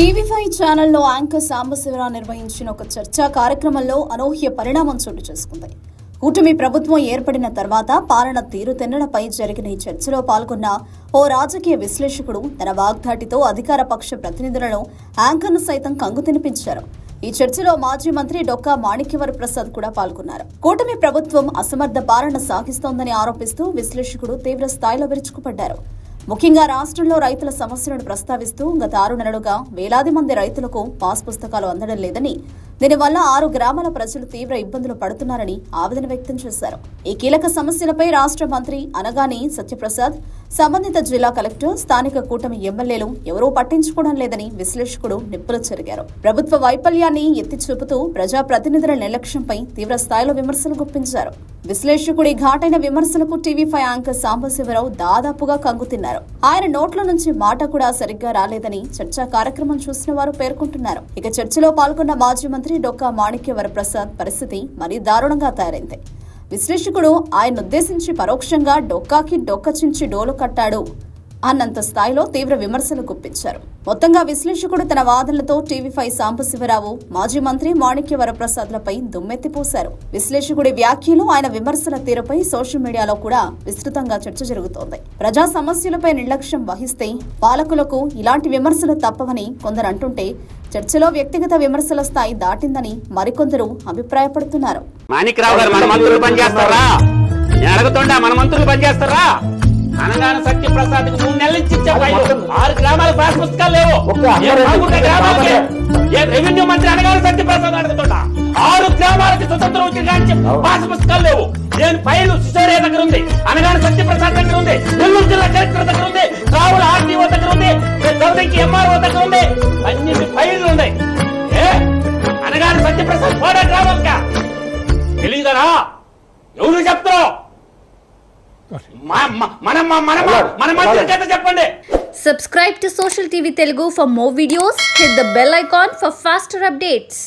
TV five ఛానల్లో anchor Sambasivarao నిర్వహించిన ఒక చర్చా కార్యక్రమంలో అనూహ్య పరిణామం చోటు చేసుకుంది. కూటమి ప్రభుత్వం ఏర్పడిన తర్వాత పాలన తీరుతెన్నడపై జరిగిన ఈ చర్చలో పాల్గొన్న ఓ రాజకీయ విశ్లేషకుడు తన వాగ్దాటితో అధికార పక్ష ప్రతినిధులను యాంకర్ను సైతం కంగు తినిపించారు. ఈ చర్చలో మాజీ మంత్రి డొక్కా మాణిక్యవర ప్రసాద్ కూడా పాల్గొన్నారు. కూటమి ప్రభుత్వం అసమర్థ పాలన సాగిస్తోందని ఆరోపిస్తూ విశ్లేషకుడు తీవ్ర స్థాయిలో విరుచుకుపడ్డారు. ముఖ్యంగా రాష్ట్రంలో రైతుల సమస్యలను ప్రస్తావిస్తూ గత ఆరు నెలలుగా వేలాది మంది రైతులకు పాస్ పుస్తకాలు అందడం లేదని దీనివల్ల ఆరు గ్రామాల ప్రజలు తీవ్ర ఇబ్బందులు పడుతున్నారని ఆవేదన వ్యక్తం చేశారు. ఈ కీలక సమస్యలపై రాష్ట్ర మంత్రి అనగానే సత్యప్రసాద్ సంబంధిత జిల్లా కలెక్టర్ స్థానిక కూటమి ఎమ్మెల్యేలు ఎవరూ పట్టించుకోవడం లేదని విశ్లేషకుడు నిప్పులు చెరిగారు. ప్రభుత్వ వైఫల్యాన్ని ఎత్తి చూపుతూ ప్రజాప్రతినిధుల నిర్లక్ష్యంపై తీవ్ర స్థాయిలో విమర్శలు గుప్పించారు. విశ్లేషకుడి ఘాటైన విమర్శలకు టీవీ ఫైవ్ యాంకర్ సాంబశివరావు దాదాపుగా కంగుతిన్నారు ఆయన నోట్ల నుంచి మాట కూడా సరిగ్గా రాలేదని చర్చా కార్యక్రమం చూసిన వారు పేర్కొంటున్నారు. ఇక చర్చలో పాల్గొన్న మాజీ మంత్రి డొక్కా మాణిక్య వరప్రసాద్ పరిస్థితి మరీ దారుణంగా తయారైంది. విశ్లేషకుడు ఆయన ఉద్దేశించి పరోక్షంగా డొక్కాకి డొక్క చించి డోలు కట్టాడు. అన్నంత స్థాయిలో తీవ్ర విమర్శలు గుప్పించారు. మొత్తంగా విశ్లేషకుడు తన వాదనలతో టీవీ ఫైవ్ సాంబశివరావు మాజీ మంత్రి మాణిక్య వరప్రసాద్లపై దుమ్మెత్తిపోశారు. విశ్లేషకుడి వ్యాఖ్యలు ఆయన విమర్శల తీరుపై సోషల్ మీడియాలో కూడా విస్తృతంగా చర్చ జరుగుతోంది. ప్రజా సమస్యలపై నిర్లక్ష్యం వహిస్తే పాలకులకు ఇలాంటి విమర్శలు తప్పవని కొందరు అంటుంటే చర్చలో వ్యక్తిగత విమర్శల స్థాయి దాటిందని మరికొందరు అభిప్రాయపడుతున్నారు. గారు మన మంత్రులు పనిచేస్తారా? మన మంత్రులు పనిచేస్తారా? అనగాన సత్యప్రసాద్ మూడు నెలల నుంచి ఇచ్చే ఫైలు ఆరు గ్రామాల పాస్ పుస్తకాలు లేవు. గ్రామాలకి ఏ రెవెన్యూ మంత్రి అనగాన సత్యప్రసాద్ అడుగుతుండా ఆరు గ్రామాలకి స్వతంత్రం వచ్చిన పాస్ పుస్తకాలు లేవు. నేను ఫైలు సిసోడియా దగ్గర ఉంది. అనగాన సత్యప్రసాద్ దగ్గర ఉంది. నెల్లూరు జిల్లా కలెక్టర్ దగ్గర ఉంది. రావుల ఆర్టీఓ దగ్గర ఉంది. చౌదరికి ఎంఆర్ఓ దగ్గర ఉంది. అన్ని ఫైళ్ళు ఉన్నాయి. ఏ? అనగాన సత్యప్రసాద్ పోడా గ్రామాలకా? తెలియదరా ఎవరు చెప్తారు మన మన మన మన మంత్రి చేత చెప్పండి Subscribe to Social TV Telugu for more videos. Hit the bell icon for faster updates.